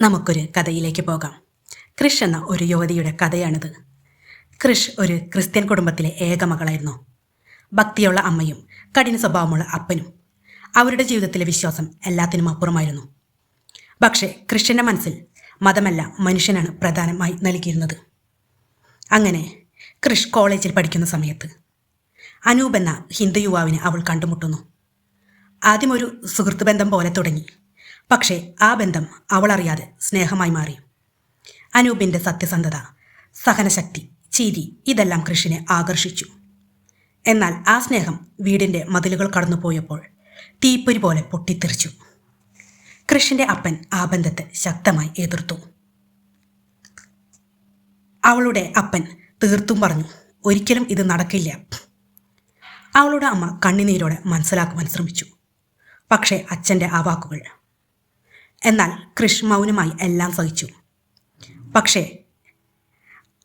നമുക്കൊരു കഥയിലേക്ക് പോകാം. ക്രിഷ് എന്ന ഒരു യുവതിയുടെ കഥയാണിത്. ക്രിഷ് ഒരു ക്രിസ്ത്യൻ കുടുംബത്തിലെ ഏക മകളായിരുന്നു. ഭക്തിയുള്ള അമ്മയും കഠിന സ്വഭാവമുള്ള അപ്പനും അവരുടെ ജീവിതത്തിലെ വിശ്വാസം എല്ലാത്തിനും അപ്പുറമായിരുന്നു. പക്ഷേ ക്രിഷ്യന്റെ മനസ്സിൽ മതമല്ല മനുഷ്യനാണ് പ്രധാനമായി നൽകിയിരുന്നത്. അങ്ങനെ ക്രിഷ് കോളേജിൽ പഠിക്കുന്ന സമയത്ത് അനൂപ് എന്ന ഹിന്ദു യുവാവിനെ അവൾ കണ്ടുമുട്ടുന്നു. ആദ്യം ഒരു സുഹൃത്ത് ബന്ധം പോലെ തുടങ്ങി. പക്ഷേ ആ ബന്ധം അവളറിയാതെ സ്നേഹമായി മാറി. അനൂപിന്റെ സത്യസന്ധത സഹനശക്തി ചിരി ഇതെല്ലാം കൃഷിനെ ആകർഷിച്ചു. എന്നാൽ ആ സ്നേഹം വീടിന്റെ മതിലുകൾ കടന്നുപോയപ്പോൾ തീപ്പൊരി പോലെ പൊട്ടിത്തെറിച്ചു. കൃഷിന്റെ അപ്പൻ ആ ബന്ധത്തെ ശക്തമായി എതിർത്തു. അവളുടെ അപ്പൻ തീർത്തും പറഞ്ഞു ഒരിക്കലും ഇത് നടക്കില്ല. അവളുടെ അമ്മ കണ്ണിനീരോടെ മനസ്സിലാക്കുവാൻ ശ്രമിച്ചു. പക്ഷേ അച്ഛന്റെ ആ വാക്കുകൾ എന്നാൽ കൃഷ് മൗനമായി എല്ലാം സഹിച്ചു. പക്ഷേ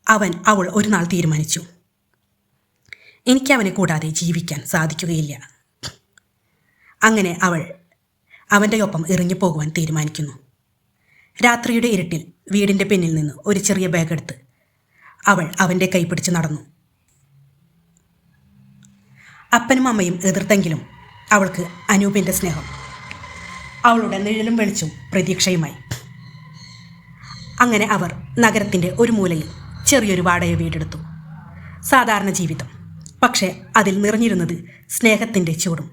അവൻ അവൾ ഒരു നാൾ തീരുമാനിച്ചു. എനിക്ക് അവനെ കൂടാതെ ജീവിക്കാൻ സാധിക്കുകയില്ല. അങ്ങനെ അവൾ അവന്റെ ഒപ്പം ഇറങ്ങിപ്പോകുവാൻ തീരുമാനിക്കുന്നു. രാത്രിയുടെ ഇരുട്ടിൽ വീടിന്റെ പിന്നിൽ നിന്ന് ഒരു ചെറിയ ബാഗ് എടുത്ത് അവൾ അവന്റെ കൈ പിടിച്ച് നടന്നു. അപ്പനും അമ്മയും എതിർത്തെങ്കിലും അവൾക്ക് അനൂപിന്റെ സ്നേഹം അവളുടെ നിഴലും വെളിച്ചും പ്രതീക്ഷയുമായി. അങ്ങനെ അവർ നഗരത്തിന്റെ ഒരു മൂലയിൽ ചെറിയൊരു വാടക വീടെടുത്തു. സാധാരണ ജീവിതം. പക്ഷേ അതിൽ നിറഞ്ഞിരുന്നത് സ്നേഹത്തിന്റെ ചൂടും.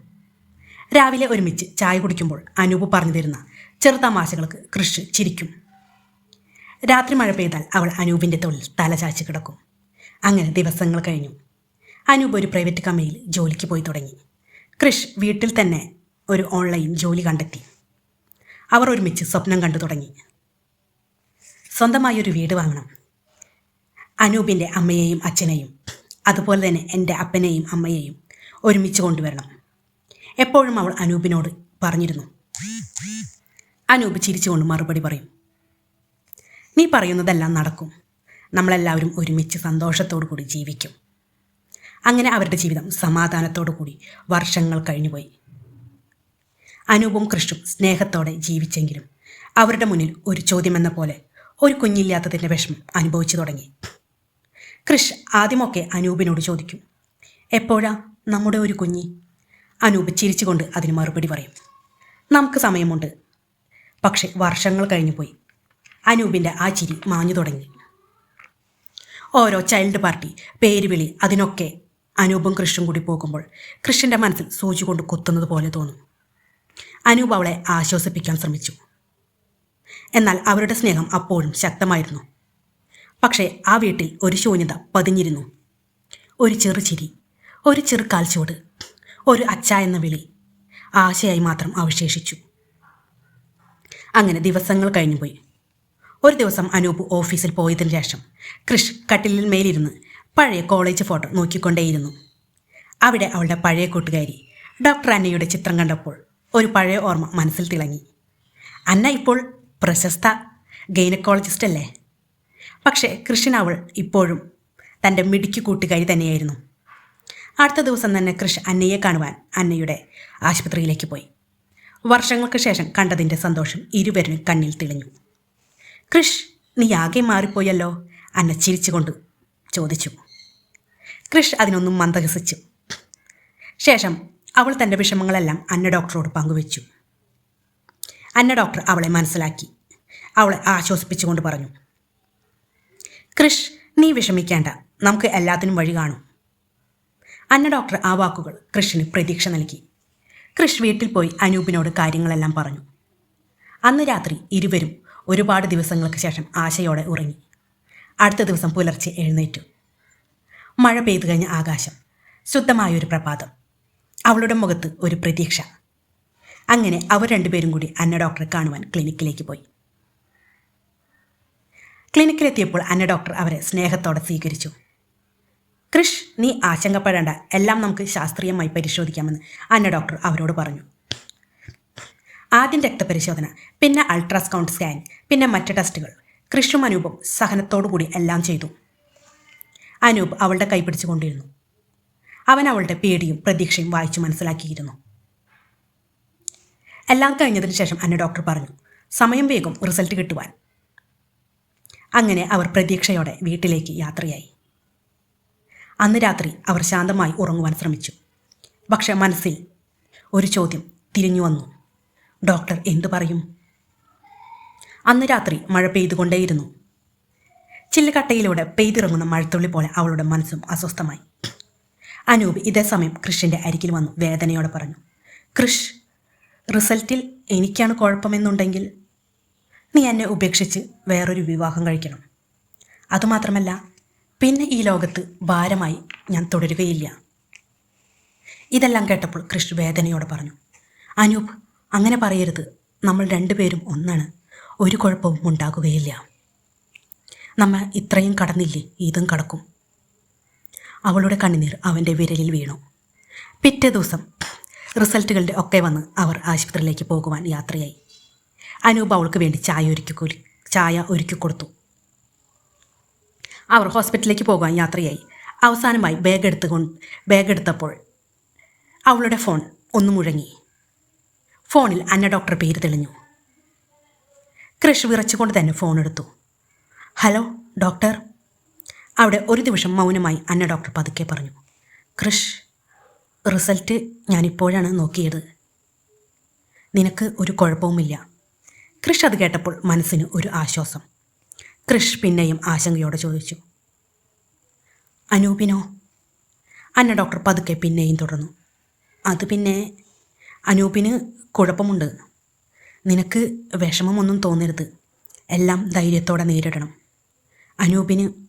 രാവിലെ ഒരുമിച്ച് ചായ കുടിക്കുമ്പോൾ അനൂപ് പറഞ്ഞു തരുന്ന ചെറുതമാശകൾക്ക് കൃഷി ചിരിക്കും. രാത്രി മഴ പെയ്താൽ അവൾ അനൂപിന്റെ തൊഴിൽ തലചാച്ച് കിടക്കും. അങ്ങനെ ദിവസങ്ങൾ കഴിഞ്ഞു. അനൂപ് ഒരു പ്രൈവറ്റ് കമ്പനിയിൽ ജോലിക്ക് പോയി തുടങ്ങി. കൃഷ് വീട്ടിൽ തന്നെ ഒരു ഓൺലൈൻ ജോലി കണ്ടെത്തി. അവർ ഒരുമിച്ച് സ്വപ്നം കണ്ടു തുടങ്ങി. സ്വന്തമായൊരു വീട് വാങ്ങണം. അനൂപിന്റെ അമ്മയെയും അച്ഛനെയും അതുപോലെ തന്നെ എന്റെ അപ്പനെയും അമ്മയെയും ഒരുമിച്ച് കൊണ്ടുവരണം. എപ്പോഴും അവൾ അനൂപിനോട് പറഞ്ഞിരുന്നു. അനൂപ് ചിരിച്ചുകൊണ്ട് മറുപടി പറയും. നീ പറയുന്നതെല്ലാം നടക്കും. നമ്മളെല്ലാവരും ഒരുമിച്ച് സന്തോഷത്തോടു കൂടി ജീവിക്കും. അങ്ങനെ അവരുടെ ജീവിതം സമാധാനത്തോടു കൂടി വർഷങ്ങൾ കഴിഞ്ഞുപോയി. അനൂപും കൃഷും സ്നേഹത്തോടെ ജീവിച്ചെങ്കിലും അവരുടെ മുന്നിൽ ഒരു ചോദ്യമെന്ന പോലെ ഒരു കുഞ്ഞില്ലാത്തതിന്റെ വിഷമം അനുഭവിച്ചു തുടങ്ങി. കൃഷ് ആദ്യമൊക്കെ അനൂപിനോട് ചോദിക്കും എപ്പോഴാ നമ്മുടെ ഒരു കുഞ്ഞി? അനൂപ് ചിരിച്ചുകൊണ്ട് അതിന് മറുപടി പറയും നമുക്ക് സമയമുണ്ട്. പക്ഷെ വർഷങ്ങൾ കഴിഞ്ഞു പോയി. അനൂപിന്റെ ആ ചിരി മാഞ്ഞു തുടങ്ങി. ഓരോ ചൈൽഡ് പാർട്ടി പേരുവിളി അതിനൊക്കെ അനൂപും കൃഷും കൂടി പോകുമ്പോൾ കൃഷിന്റെ മനസ്സിൽ സൂചി കൊണ്ട് കുത്തുന്നത് പോലെ തോന്നും. അനൂപ് അവളെ ആശ്വസിപ്പിക്കാൻ ശ്രമിച്ചു. എന്നാൽ അവരുടെ സ്നേഹം അപ്പോഴും ശക്തമായിരുന്നു. പക്ഷേ ആ വീട്ടിൽ ഒരു ശൂന്യത പതിഞ്ഞിരുന്നു. ഒരു ചെറു ചിരി ഒരു ചെറു കാൽച്ചുവട് ഒരു അച്ച എന്ന വിളി ആശയായി മാത്രം അവശേഷിച്ചു. അങ്ങനെ ദിവസങ്ങൾ കഴിഞ്ഞുപോയി ഒരു ദിവസം അനൂപ് ഓഫീസിൽ പോയതിനു ശേഷം കൃഷ് കട്ടിലിൽ മേലിരുന്ന് പഴയ കോളേജ് ഫോട്ടോ നോക്കിക്കൊണ്ടേയിരുന്നു. അവിടെ അവളുടെ പഴയ കൂട്ടുകാരി ഡോക്ടർ അന്നയുടെ ചിത്രം കണ്ടപ്പോൾ ഒരു പഴയ ഓർമ്മ മനസ്സിൽ തിളങ്ങി. അന്ന ഇപ്പോൾ പ്രശസ്ത ഗൈനക്കോളജിസ്റ്റ് അല്ലേ? പക്ഷേ കൃഷ്ണൻ അവൾ ഇപ്പോഴും തന്റെ മിടുക്കി കൂട്ടുകാരി തന്നെയായിരുന്നു. അടുത്ത ദിവസം തന്നെ കൃഷ് അന്നയെ കാണുവാൻ അന്നയുടെ ആശുപത്രിയിലേക്ക് പോയി. വർഷങ്ങൾക്ക് ശേഷം കണ്ടതിന്റെ സന്തോഷം ഇരുവരും കണ്ണിൽ തെളിഞ്ഞു. കൃഷ് നീ ആകെ മാറിപ്പോയല്ലോ? അന്ന ചിരിച്ചുകൊണ്ട് ചോദിച്ചു. കൃഷ് അതിനൊന്നും മന്ദഹസിച്ചു. ശേഷം അവൾ തന്റെ വിഷമങ്ങളെല്ലാം അന്ന ഡോക്ടറോട് പങ്കുവച്ചു. അന്ന ഡോക്ടർ അവളെ മനസ്സിലാക്കി. അവളെ ആശ്വസിപ്പിച്ചുകൊണ്ട് പറഞ്ഞു കൃഷ് നീ വിഷമിക്കേണ്ട. നമുക്ക് എല്ലാത്തിനും വഴി കാണും. അന്ന ഡോക്ടർ ആ വാക്കുകൾ കൃഷിന് പ്രതീക്ഷ നൽകി. കൃഷ് വീട്ടിൽ പോയി അനൂപിനോട് കാര്യങ്ങളെല്ലാം പറഞ്ഞു. അന്ന് രാത്രി ഇരുവരും ഒരുപാട് ദിവസങ്ങൾക്ക് ശേഷം ആശയോടെ ഉറങ്ങി. അടുത്ത ദിവസം പുലർച്ചെ എഴുന്നേറ്റു. മഴ പെയ്തു കഴിഞ്ഞ ആകാശം ശുദ്ധമായൊരു പ്രഭാതം. അവളുടെ മുഖത്ത് ഒരു പ്രതീക്ഷ. അങ്ങനെ അവർ രണ്ടുപേരും കൂടി അന്ന ഡോക്ടറെ കാണുവാൻ ക്ലിനിക്കിലേക്ക് പോയി. ക്ലിനിക്കിലെത്തിയപ്പോൾ അന്ന ഡോക്ടർ അവരെ സ്നേഹത്തോടെ സ്വീകരിച്ചു. കൃഷ് നീ ആശങ്കപ്പെടേണ്ട. എല്ലാം നമുക്ക് ശാസ്ത്രീയമായി പരിശോധിക്കാമെന്ന് അന്ന ഡോക്ടർ അവരോട് പറഞ്ഞു. ആദ്യം രക്തപരിശോധന പിന്നെ അൾട്രാസൗണ്ട് സ്കാൻ പിന്നെ മറ്റ് ടെസ്റ്റുകൾ. കൃഷും അനൂപും സഹനത്തോടു കൂടി എല്ലാം ചെയ്തു. അനൂപ് അവളുടെ കൈ പിടിച്ചുകൊണ്ടിരുന്നു. അവൻ അവളുടെ പേടിയും പ്രതീക്ഷയും വായിച്ചു മനസ്സിലാക്കിയിരുന്നു. എല്ലാം കഴിഞ്ഞതിന് ശേഷം അന്ന ഡോക്ടർ പറഞ്ഞു സമയം വേഗം റിസൾട്ട് കിട്ടുവാൻ. അങ്ങനെ അവർ പ്രതീക്ഷയോടെ വീട്ടിലേക്ക് യാത്രയായി. അന്ന് രാത്രി അവർ ശാന്തമായി ഉറങ്ങുവാൻ ശ്രമിച്ചു. പക്ഷെ മനസ്സിൽ ഒരു ചോദ്യം തിരിഞ്ഞു വന്നു. ഡോക്ടർ എന്തു പറയും? അന്ന് രാത്രി മഴ പെയ്തുകൊണ്ടേയിരുന്നു. ചില്ലുകട്ടയിലൂടെ പെയ്തിറങ്ങുന്ന മഴത്തുള്ളി പോലെ അവളുടെ മനസ്സും അസ്വസ്ഥമായി. അനൂപ് ഇതേ സമയം കൃഷിന്റെ അരികിൽ വന്നു വേദനയോടെ പറഞ്ഞു കൃഷ് റിസൾട്ടിൽ എനിക്കാണ് കുഴപ്പമെന്നുണ്ടെങ്കിൽ നീ എന്നെ ഉപേക്ഷിച്ച് വേറൊരു വിവാഹം കഴിക്കണം. അതുമാത്രമല്ല പിന്നെ ഈ ലോകത്ത് ഭാരമായി ഞാൻ തുടരുകയില്ല. ഇതെല്ലാം കേട്ടപ്പോൾ കൃഷ് വേദനയോടെ പറഞ്ഞു അനൂപ് അങ്ങനെ പറയരുത്. നമ്മൾ രണ്ടുപേരും ഒന്നാണ്. ഒരു കുഴപ്പവും ഉണ്ടാകുകയില്ല. നമ്മൾ ഇത്രയും കടന്നില്ലേ ഇതും കടക്കും. അവളുടെ കണ്ണുനീർ അവന്റെ വിരലിൽ വീണു. പിറ്റേ ദിവസം റിസൾട്ടുകളുടെ ഒക്കെ വന്ന് അവർ ആശുപത്രിയിലേക്ക് പോകുവാൻ യാത്രയായി. അനൂപ് അവൾക്ക് വേണ്ടി ചായ ഒരുക്കി ചായ ഒരുക്കി കൊടുത്തു. അവർ ഹോസ്പിറ്റലിലേക്ക് പോകുവാൻ യാത്രയായി. അവസാനമായി ബാഗ് എടുത്തുകൊണ്ട് ബാഗ് എടുത്തപ്പോൾ അവളുടെ ഫോൺ ഒന്ന് മുഴങ്ങി. ഫോണിൽ അന്ന ഡോക്ടർ പേര് തെളിഞ്ഞു. കൃഷ് വിറച്ചുകൊണ്ട് തന്നെ ഫോൺ എടുത്തു. ഹലോ ഡോക്ടർ അവിടെ ഒരു ദിവസം മൗനമായി അന്ന ഡോക്ടർ പതുക്കെ പറഞ്ഞു കൃഷ് റിസൾട്ട് ഞാനിപ്പോഴാണ് നോക്കിയത്. നിനക്ക് ഒരു കുഴപ്പവുമില്ല. കൃഷ് അത് കേട്ടപ്പോൾ മനസ്സിന് ഒരു ആശ്വാസം. കൃഷ് പിന്നെയും ആശങ്കയോടെ ചോദിച്ചു അനൂപിനോ? അന്ന ഡോക്ടർ പതുക്കെ പിന്നെയും തുടർന്നു അത് പിന്നെ അനൂപിന് കുഴപ്പമുണ്ട്. നിനക്ക് വിഷമമൊന്നും തോന്നരുത്. എല്ലാം ധൈര്യത്തോടെ നേരിടണം. അനൂപിന്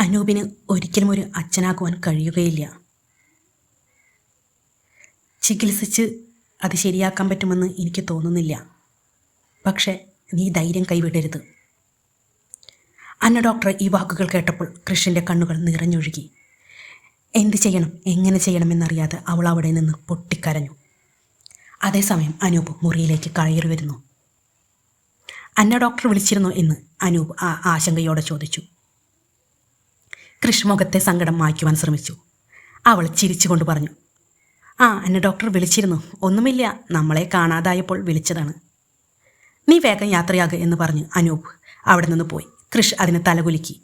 അനൂപിന് ഒരിക്കലും ഒരു അച്ഛനാക്കുവാൻ കഴിയുകയില്ല. ചികിത്സിച്ച് അത് ശരിയാക്കാൻ പറ്റുമെന്ന് എനിക്ക് തോന്നുന്നില്ല. പക്ഷേ നീ ധൈര്യം കൈവിടരുത്. അന്ന ഡോക്ടർ ഈ വാക്കുകൾ കേട്ടപ്പോൾ കൃഷ്ണന്റെ കണ്ണുകൾ നിറഞ്ഞൊഴുകി. എന്ത് ചെയ്യണം എങ്ങനെ ചെയ്യണമെന്നറിയാതെ അവൾ അവിടെ നിന്ന് പൊട്ടിക്കരഞ്ഞു. അതേസമയം അനൂപ് മുറിയിലേക്ക് കയറി വരുന്നു. അന്ന ഡോക്ടർ വിളിച്ചിരുന്നു എന്ന് അനൂപ് ആ ആശങ്കയോടെ ചോദിച്ചു. കൃഷ് മുഖത്തെ സങ്കടം മായ്ക്കുവാൻ ശ്രമിച്ചു. അവൾ ചിരിച്ചുകൊണ്ട് പറഞ്ഞു ആ എന്നെ ഡോക്ടർ വിളിച്ചിരുന്നു. ഒന്നുമില്ല നമ്മളെ കാണാതായപ്പോൾ വിളിച്ചതാണ്. നീ വേഗം യാത്രയാകുക എന്ന് പറഞ്ഞ് അനൂപ്. അവിടെ നിന്ന് പോയി. കൃഷ് അതിന് തലകുലുക്കി.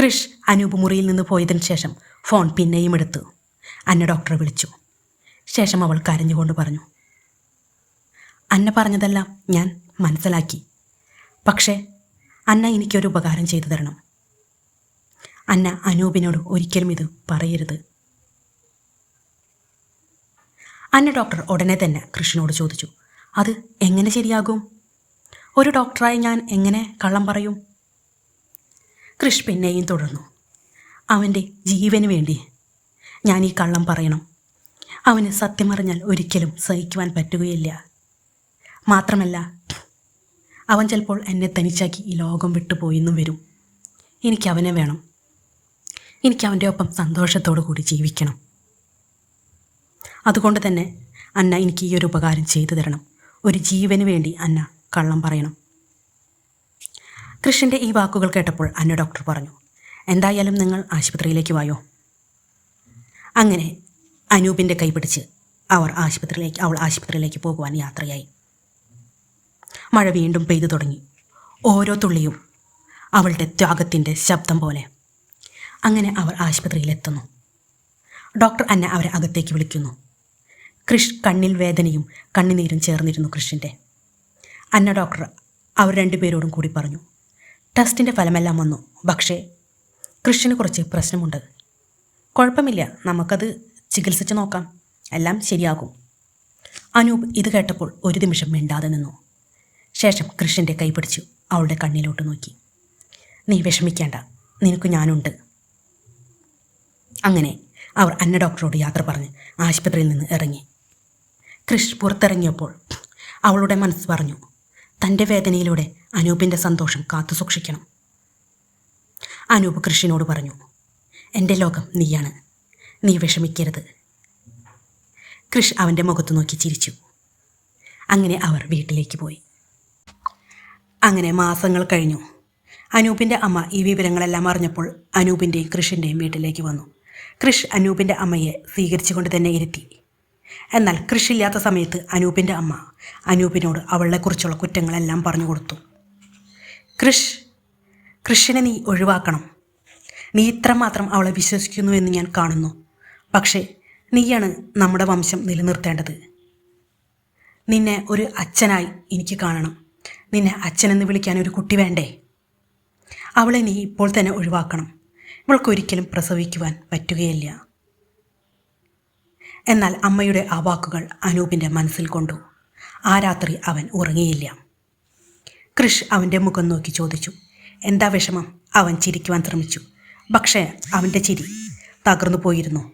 കൃഷ് അനൂപ് മുറിയിൽ നിന്ന് പോയതിനു ശേഷം ഫോൺ പിന്നെയും എടുത്തു. അന്ന ഡോക്ടറെ വിളിച്ചു. ശേഷം അവൾ കരഞ്ഞുകൊണ്ട് പറഞ്ഞു അന്ന പറഞ്ഞതെല്ലാം ഞാൻ മനസ്സിലാക്കി. പക്ഷേ അന്ന എനിക്കൊരു ഉപകാരം ചെയ്തു തരണം. അന്ന അനൂപിനോട് ഒരിക്കലും ഇത് പറയരുത്. അന്ന ഡോക്ടർ ഉടനെ തന്നെ കൃഷ്ണനോട് ചോദിച്ചു അത് എങ്ങനെ ശരിയാകും? ഒരു ഡോക്ടറായി ഞാൻ എങ്ങനെ കള്ളം പറയും? കൃഷ് പിന്നെയും തുടർന്നു അവന്റെ ജീവന് വേണ്ടി ഞാൻ ഈ കള്ളം പറയണം. അവന് സത്യമറിഞ്ഞാൽ ഒരിക്കലും സഹിക്കുവാൻ പറ്റുകയില്ല. മാത്രമല്ല അവൻ ചിലപ്പോൾ എന്നെ തനിച്ചാക്കി ഈ ലോകം വിട്ടുപോയെന്നും വരും. എനിക്ക് അവനെ വേണം. എനിക്ക് അവന്റെ ഒപ്പം സന്തോഷത്തോടു കൂടി ജീവിക്കണം. അതുകൊണ്ട് തന്നെ അന്ന എനിക്ക് ഈ ഒരു ഉപകാരം ചെയ്തു തരണം. ഒരു ജീവന് വേണ്ടി അന്ന കള്ളം പറയണം. കൃഷ്ണന്റെ ഈ വാക്കുകൾ കേട്ടപ്പോൾ അന്ന ഡോക്ടർ പറഞ്ഞു എന്തായാലും നിങ്ങൾ ആശുപത്രിയിലേക്ക് വായോ? അങ്ങനെ അനൂപിന്റെ കൈപിടിച്ച് അവർ ആശുപത്രിയിലേക്ക് അവൾ ആശുപത്രിയിലേക്ക് പോകുവാൻ യാത്രയായി. മഴ വീണ്ടും പെയ്തു തുടങ്ങി. ഓരോ തുള്ളിയും അവളുടെ ത്യാഗത്തിന്റെ ശബ്ദം പോലെ അങ്ങനെ അവർ ആശുപത്രിയിലെത്തുന്നു. ഡോക്ടർ അന്ന അവരെ അകത്തേക്ക് വിളിക്കുന്നു. കൃഷ് കണ്ണിൽ വേദനയും കണ്ണുനീരും ചേർന്നിരുന്നു കൃഷിന്റെ അന്ന ഡോക്ടർ അവർ രണ്ടുപേരോടും കൂടി പറഞ്ഞു ടെസ്റ്റിന്റെ ഫലമെല്ലാം വന്നു. പക്ഷേ കൃഷിന് കുറച്ച് പ്രശ്നമുണ്ട്. കുഴപ്പമില്ല നമുക്കത് ചികിത്സിച്ച് നോക്കാം. എല്ലാം ശരിയാകും. അനൂപ് ഇത് കേട്ടപ്പോൾ ഒരു നിമിഷം മിണ്ടാതെ നിന്നു. ശേഷം കൃഷിന്റെ കൈ പിടിച്ചു അവളുടെ കണ്ണിലോട്ട് നോക്കി. നീ വിഷമിക്കേണ്ട. നിനക്ക് ഞാനുണ്ട്. അങ്ങനെ അവർ അന്ന ഡോക്ടറോട് യാത്ര പറഞ്ഞ് ആശുപത്രിയിൽ നിന്ന് ഇറങ്ങി. കൃഷ് പുറത്തിറങ്ങിയപ്പോൾ അവളുടെ മനസ്സ് പറഞ്ഞു തന്റെ വേദനയിലൂടെ അനൂപിന്റെ സന്തോഷം കാത്തു സൂക്ഷിക്കണം. അനൂപ് കൃഷിനോട് പറഞ്ഞു എന്റെ ലോകം നീയാണ് നീ വിഷമിക്കരുത്. കൃഷ് അവന്റെ മുഖത്ത് നോക്കി ചിരിച്ചു. അങ്ങനെ അവർ വീട്ടിലേക്ക് പോയി. അങ്ങനെ മാസങ്ങൾ കഴിഞ്ഞു. അനൂപിന്റെ അമ്മ ഈ വിവരങ്ങളെല്ലാം അറിഞ്ഞപ്പോൾ അനൂപിന്റെയും കൃഷിന്റെയും വീട്ടിലേക്ക് വന്നു. കൃഷ് അനൂപിന്റെ അമ്മയെ സ്വീകരിച്ചുകൊണ്ട് തന്നെ ഇരുത്തി. എന്നാൽ കൃഷിയില്ലാത്ത സമയത്ത് അനൂപിന്റെ അമ്മ അനൂപിനോട് അവളെക്കുറിച്ചുള്ള കുറ്റങ്ങളെല്ലാം പറഞ്ഞു കൊടുത്തു. കൃഷ് കൃഷിനെ നീ ഒഴിവാക്കണം. നീ ഇത്രമാത്രം അവളെ വിശ്വസിക്കുന്നു എന്ന് ഞാൻ കാണുന്നു. പക്ഷേ നീയാണ് നമ്മുടെ വംശം നിലനിർത്തേണ്ടത്. നിന്നെ ഒരു അച്ഛനായി എനിക്ക് കാണണം. നിന്നെ അച്ഛനെന്ന് വിളിക്കാൻ ഒരു കുട്ടി വേണ്ടേ? അവളെ നീ ഇപ്പോൾ തന്നെ ഒഴിവാക്കണം. ഇവൾക്കൊരിക്കലും പ്രസവിക്കുവാൻ പറ്റുകയില്ല. എന്നാൽ അമ്മയുടെ ആ വാക്കുകൾ അനൂപിന്റെ മനസ്സിൽ കൊണ്ടു. ആ രാത്രി അവൻ ഉറങ്ങിയില്ല. കൃഷ് അവന്റെ മുഖം നോക്കി ചോദിച്ചു എന്താ വിഷമം? അവൻ ചിരിക്കുവാൻ ശ്രമിച്ചു. പക്ഷേ അവന്റെ ചിരി തകർന്നു പോയിരുന്നു.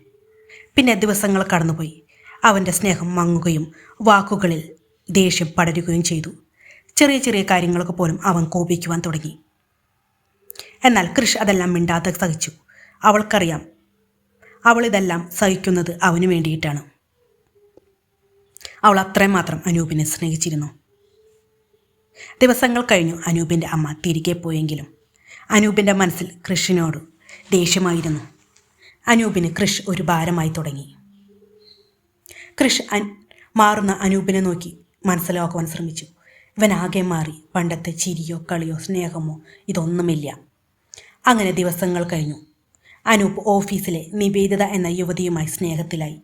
പിന്നെ ദിവസങ്ങൾ കടന്നുപോയി. അവന്റെ സ്നേഹം മങ്ങുകയും വാക്കുകളിൽ ദേഷ്യം പടരുകയും ചെയ്തു. ചെറിയ ചെറിയ കാര്യങ്ങൾക്ക് പോലും അവൻ കോപിക്കുവാൻ തുടങ്ങി. എന്നാൽ കൃഷ് അതെല്ലാം മിണ്ടാതെ സഹിച്ചു. അവൾക്കറിയാം. അവളിതെല്ലാം സഹിക്കുന്നത് അവന് വേണ്ടിയിട്ടാണ്. അവൾ അത്രയും മാത്രം അനൂപിനെ സ്നേഹിച്ചിരുന്നു. ദിവസങ്ങൾ കഴിഞ്ഞു അനൂപിന്റെ അമ്മ തിരികെ പോയെങ്കിലും അനൂപിന്റെ മനസ്സിൽ കൃഷിനോട് ദേഷ്യമായിരുന്നു. അനൂപിന് കൃഷ് ഒരു ഭാരമായി തുടങ്ങി. കൃഷ് അൻ മാറുന്ന അനൂപിനെ നോക്കി മനസ്സിലാക്കുവാൻ ശ്രമിച്ചു. ഇവൻ ആകെ മാറി പണ്ടത്തെ ചിരിയോ കളിയോ സ്നേഹമോ ഇതൊന്നുമില്ല. അങ്ങനെ ദിവസങ്ങൾ കഴിഞ്ഞു. അനൂപ് ഓഫീസിലെ നിവേദിത എന്ന യുവതിയുമായി സ്നേഹത്തിലായി.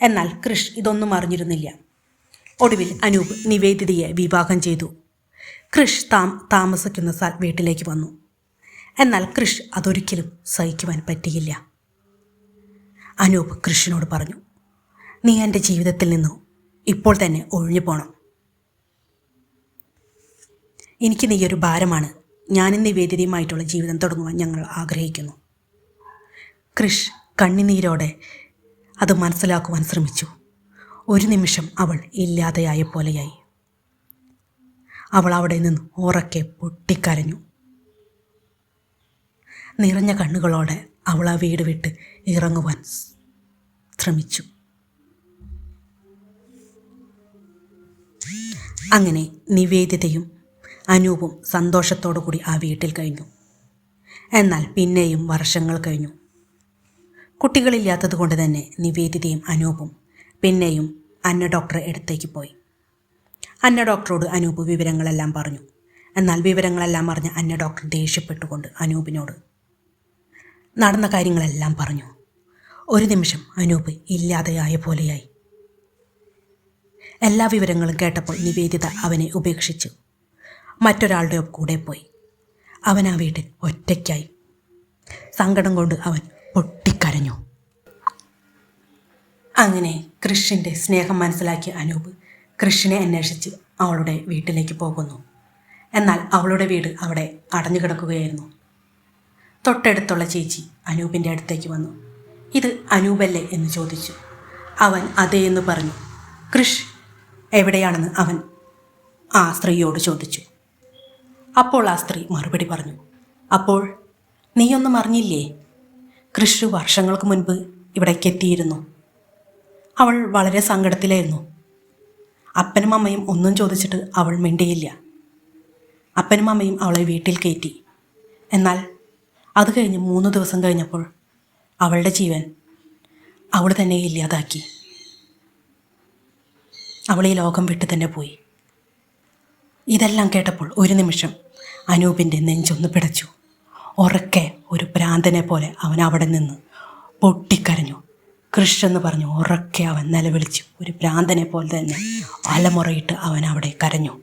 എന്നാൽ കൃഷ് ഇതൊന്നും അറിഞ്ഞിരുന്നില്ല. ഒടുവിൽ അനൂപ് നിവേദിതയെ വിവാഹം ചെയ്തു. കൃഷ് താം താമസിക്കുന്ന സാൽ വീട്ടിലേക്ക് വന്നു. എന്നാൽ കൃഷ് അതൊരിക്കലും സഹിക്കുവാൻ പറ്റിയില്ല. അനൂപ് കൃഷിനോട് പറഞ്ഞു നീ എന്റെ ജീവിതത്തിൽ നിന്നു? ഇപ്പോൾ തന്നെ ഒഴിഞ്ഞു പോകണം എനിക്ക് നീ ഒരു ഭാരമാണ്. ഞാനും നിവേദിതയുമായിട്ടുള്ള ജീവിതം തുടങ്ങുവാൻ ഞങ്ങൾ ആഗ്രഹിക്കുന്നു. കൃഷ് കണ്ണിനീരോടെ അത് മനസ്സിലാക്കുവാൻ ശ്രമിച്ചു. ഒരു നിമിഷം അവൾ ഇല്ലാതെയായ പോലെയായി. അവൾ അവിടെ നിന്ന് ഉറക്കെ പൊട്ടിക്കരഞ്ഞു. നിറഞ്ഞ കണ്ണുകളോടെ അവൾ ആ വീട് വിട്ട് ഇറങ്ങുവാൻ ശ്രമിച്ചു. അങ്ങനെ നിവേദിതയും അനൂപും സന്തോഷത്തോടു കൂടി ആ വീട്ടിൽ കഴിഞ്ഞു. എന്നാൽ പിന്നെയും വർഷങ്ങൾ കഴിഞ്ഞു. കുട്ടികളില്ലാത്തത് കൊണ്ട് തന്നെ നിവേദിതയും അനൂപും പിന്നെയും അന്ന ഡോക്ടറെ അടുത്തേക്ക് പോയി. അന്ന ഡോക്ടറോട് അനൂപ് വിവരങ്ങളെല്ലാം പറഞ്ഞു. എന്നാൽ വിവരങ്ങളെല്ലാം അറിഞ്ഞ അന്ന ഡോക്ടർ ദേഷ്യപ്പെട്ടുകൊണ്ട് അനൂപിനോട് നടന്ന കാര്യങ്ങളെല്ലാം പറഞ്ഞു. ഒരു നിമിഷം അനൂപ് ഇല്ലാതെയായ പോലെയായി. എല്ലാ വിവരങ്ങളും കേട്ടപ്പോൾ നിവേദിത അവനെ ഉപേക്ഷിച്ചു. മറ്റൊരാളുടെ കൂടെ പോയി. അവൻ ആ വീട്ടിൽ ഒറ്റയ്ക്കായി. സങ്കടം കൊണ്ട് അവൻ പൊട്ടിക്കരഞ്ഞു. അങ്ങനെ കൃഷിന്റെ സ്നേഹം മനസ്സിലാക്കിയ അനൂപ് കൃഷിനെ അന്വേഷിച്ച് അവളുടെ വീട്ടിലേക്ക് പോകുന്നു. എന്നാൽ അവളുടെ വീട് അവിടെ അടഞ്ഞു കിടക്കുകയായിരുന്നു. തൊട്ടടുത്തുള്ള ചേച്ചി അനൂപിന്റെ അടുത്തേക്ക് വന്നു. ഇത് അനൂപല്ലേ? എന്ന് ചോദിച്ചു. അവൻ അതേ എന്ന് പറഞ്ഞു. കൃഷ് എവിടെയാണെന്ന് അവൻ ആ സ്ത്രീയോട് ചോദിച്ചു. അപ്പോൾ ആ സ്ത്രീ മറുപടി പറഞ്ഞു അപ്പോൾ നീയൊന്നും അറിഞ്ഞില്ലേ? കൃഷു വർഷങ്ങൾക്ക് മുൻപ് ഇവിടേക്ക് എത്തിയിരുന്നു അവൾ വളരെ സങ്കടത്തിലായിരുന്നു. അപ്പനും അമ്മയും ഒന്നും ചോദിച്ചിട്ട് അവൾ മിണ്ടിയില്ല. അപ്പനും അമ്മയും അവളെ വീട്ടിൽ കയറ്റി. എന്നാൽ അത് കഴിഞ്ഞ് മൂന്ന് ദിവസം കഴിഞ്ഞപ്പോൾ അവളുടെ ജീവൻ അവൾ തന്നെ ഇല്ലാതാക്കി. അവൾ ഈ ലോകം വിട്ടു തന്നെ പോയി. ഇതെല്ലാം കേട്ടപ്പോൾ ഒരു നിമിഷം അനൂപിന്റെ നെഞ്ചൊന്ന് പിടച്ചു. ഉറക്കെ ഒരു ഭ്രാന്തനെ പോലെ അവൻ അവിടെ നിന്ന് പൊട്ടിക്കരഞ്ഞു. കൃഷ് എന്ന് പറഞ്ഞു ഉറക്കെ അവൻ നിലവിളിച്ചു. ഒരു ഭ്രാന്തനെ പോലെ തന്നെ അലമുറയിട്ട് അവൻ അവിടെ കരഞ്ഞു.